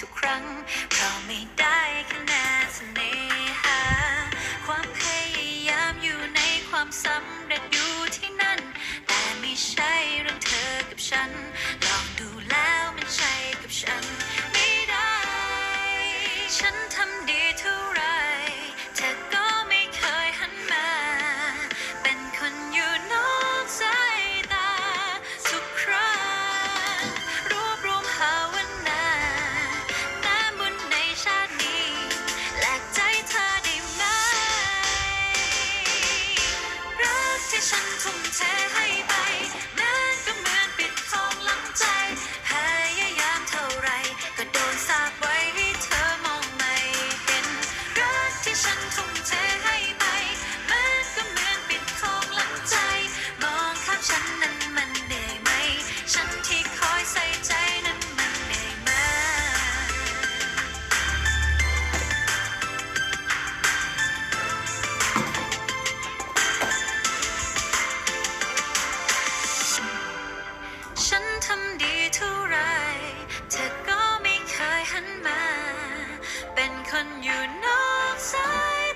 ทุกครั้งเพราะไม่ได้คะแนนเสน่หา ความพยายามอยู่ในความสำเร็จอยู่ที่นั่น แต่ไม่ใช่เรื่องเธอกับฉัน ลองดูแล้วมันใช่กับฉัน say hi you know, say.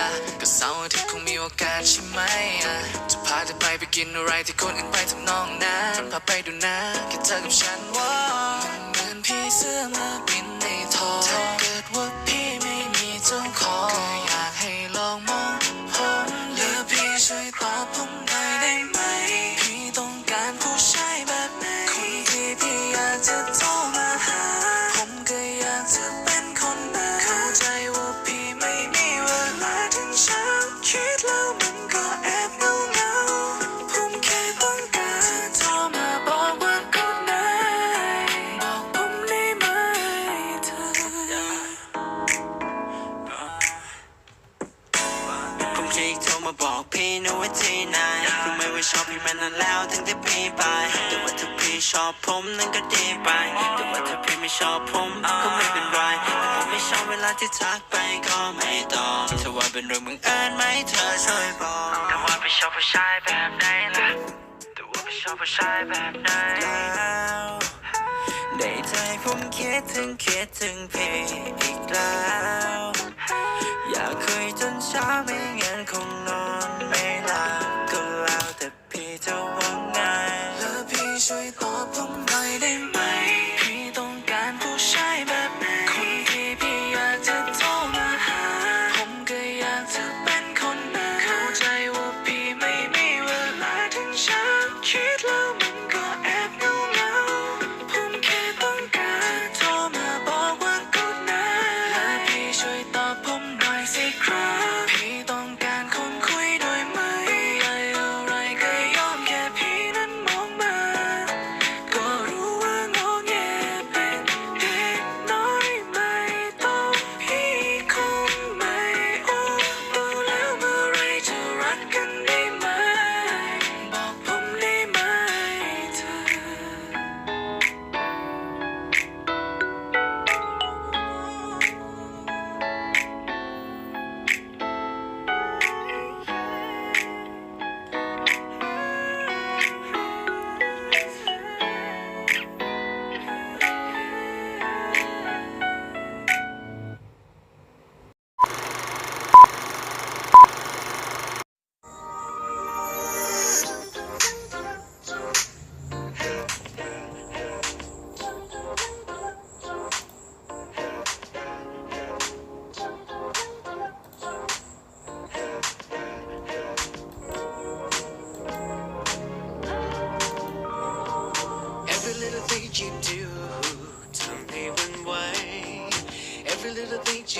ล่ะ ก็เสาร์อาทิตย์คงมีโอกาสใช่ไหมอะจะพาเธอไปไปกินอะไรที่คนอื่นไปทำนองนั้นพาไปดูนะแค่เธอกับฉันว่าเหมือนพี่เสื้อมาบินในท้องเกิดว่า ริกโทรมาบอกพี่นึกว่ที่ไหนรู้ไหมว่ชอบพี่มานานแล้วตั้งแต่พี่ไป แต่ว่าถ้าพี่ชอบผมนั่นก็ดีไป แต่ว่าถ้าพี่ไม่ชอบผมก็ไม่เป็นไร ไม่ชอบเวลาที่ทักไปก็ไม่ตอบถ้าว่าเป็นเรื่องบังเอิญไหมเธอช่วยบอกแต่ว่าไม่ชอบผู้ชายแบบไหนล่ะแต่ว่าไม่ชอบผู้ชายแบบไหนแล้วได้ใจผมคิดถึงคิดถึงพี่อีกแล้ว อยากคุยจนเช้าไม่งั้นคงนอน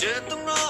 Trên.